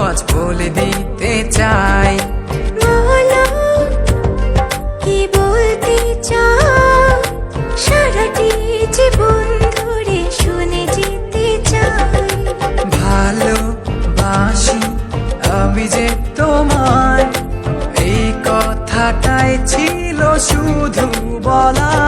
আজ বলে দিতে চাই। সারাটি জীবন ধরে শুনে ভালো তোমার এই কথাটাই ছিল শুধু বলা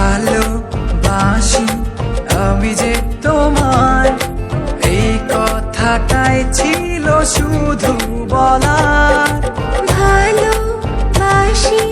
ভালোবাসি আমি যে তোমার এই কথাটাই ছিল শুধু বলার। ভালোবাসি